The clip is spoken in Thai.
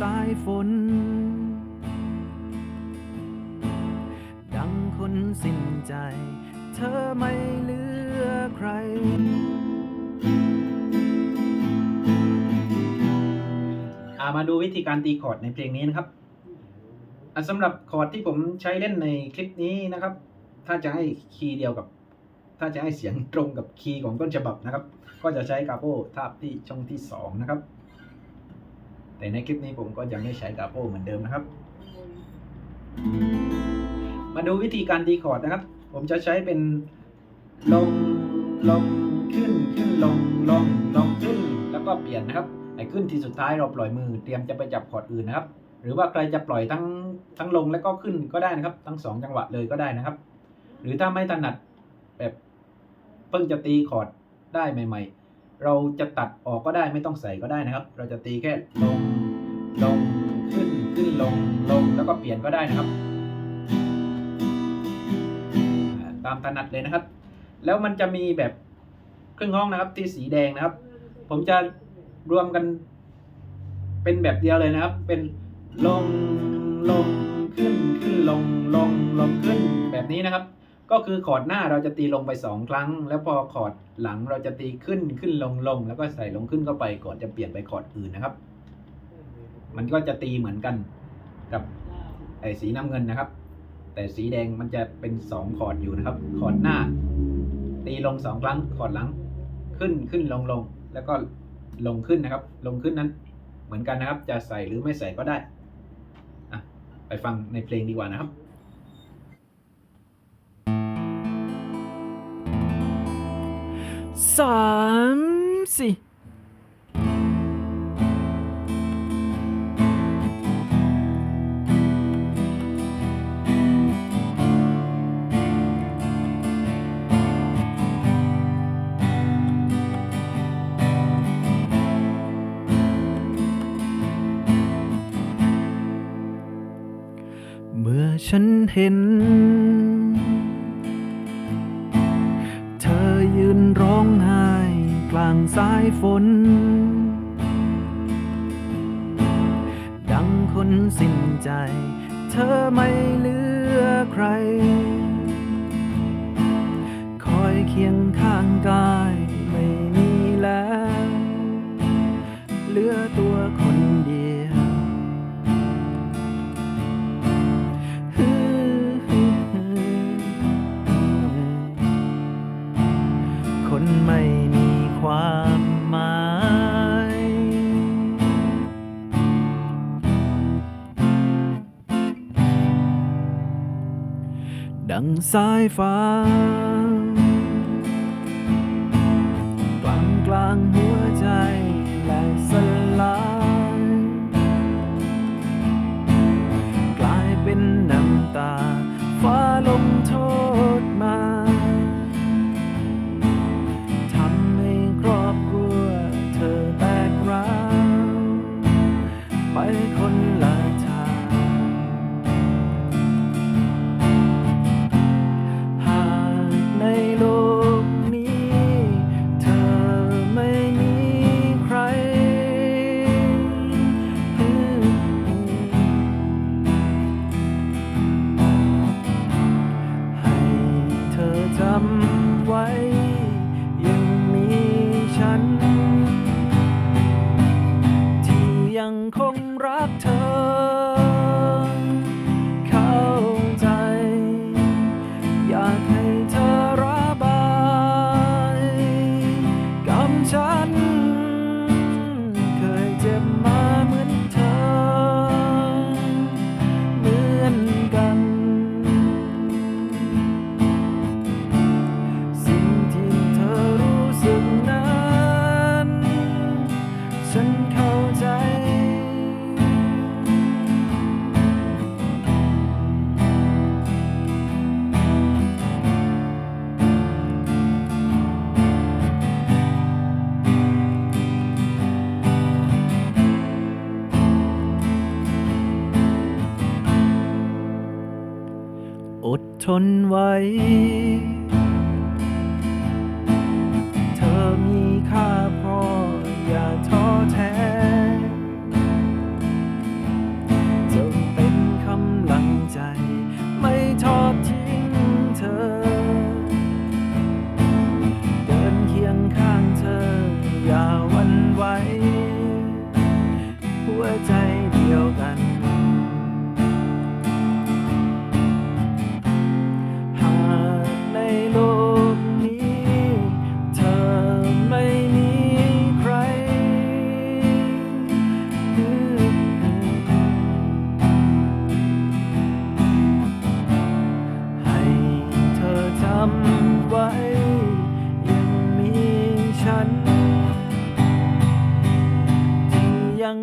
สายฝน ดังคนสิ้นใจ เธอไม่เหลือใคร อามาดูวิธีการตีคอร์ดในเพลงนี้นะครับสำหรับคอร์ดที่ผมใช้เล่นในคลิปนี้นะครับ ถ้าจะให้คีย์เดียวกับ ถ้าจะให้เสียงตรงกับคีย์ของต้นฉบับนะครับ ก็จะใช้กาโปทาบที่ช่องที่สองนะครับ แต่ในคลิปนี้ผมก็ยังไม่ใช้กาโปเหมือนเดิมนะครับ มาดูวิธีการตีคอร์ดนะครับ ผมจะใช้เป็นลงลงขึ้นขึ้นลงลงลงขึ้นแล้วก็เปลี่ยนนะครับไอ้ขึ้นที่สุดท้ายเราปล่อยมือเตรียมจะไปจับคอร์ดอื่นนะครับ หรือว่าใครจะปล่อยทั้งทั้งลงแล้วก็ขึ้นก็ได้นะครับ ทั้งสองจังหวะเลยก็ได้นะครับ หรือถ้าไม่ถนัดแบบเพิ่งจะตีคอร์ดได้ใหม่ ๆ เราจะตัดออกก็ได้ไม่ต้องใส่ก็ได้นะครับ เราจะตีแค่ลงลงขึ้นขึ้นลงลงแล้วก็เปลี่ยนก็ได้นะครับ ตามถนัดเลยนะครับ แล้วมันจะมีแบบเครื่องห้องนะครับที่สีแดงนะครับ ผมจะรวมกันเป็นแบบเดียวเลยนะครับ เป็นลงลงขึ้นขึ้นลงลงลงขึ้นแบบนี้นะครับ ก็คือคอร์ดหน้าเราจะตีลงไปสองครั้ง แล้วพอคอร์ดหลังเราจะตีขึ้นขึ้นลงลงแล้วก็ใส่ลงขึ้นเข้าไปก่อนจะเปลี่ยนไปคอร์ดอื่นนะครับ มันก็จะตีเหมือนกันกับไอ้สีน้ำเงินนะครับ แต่สีแดงมันจะเป็นสองคอร์ดอยู่นะครับ คอร์ดหน้า ตีลงสองครั้ง คอร์ดหลัง ขึ้นขึ้นลงลงแล้วก็ลงขึ้นนะครับ ลงขึ้นนั้น เหมือนกันนะครับ จะใส่หรือไม่ใส่ก็ได้อะไปฟังในเพลงดีกว่านะครับ สามสี่เมื่อฉันเห็น งสายฝน ดังคนสิ้นใจ เธอไม่เหลือใคร คอยเคียงข้างกายไม่มีแล้ว เหลือตัวคนเดียวคนไม่มี ความหมาย ดังสายฟ้ากลางกลางหัวใจและสลายกลายเป็นน้ำตา ฟ้าลงโทษมา เข้าใจ อดทนไว้ำไว้ ยังมีฉันที่ยัง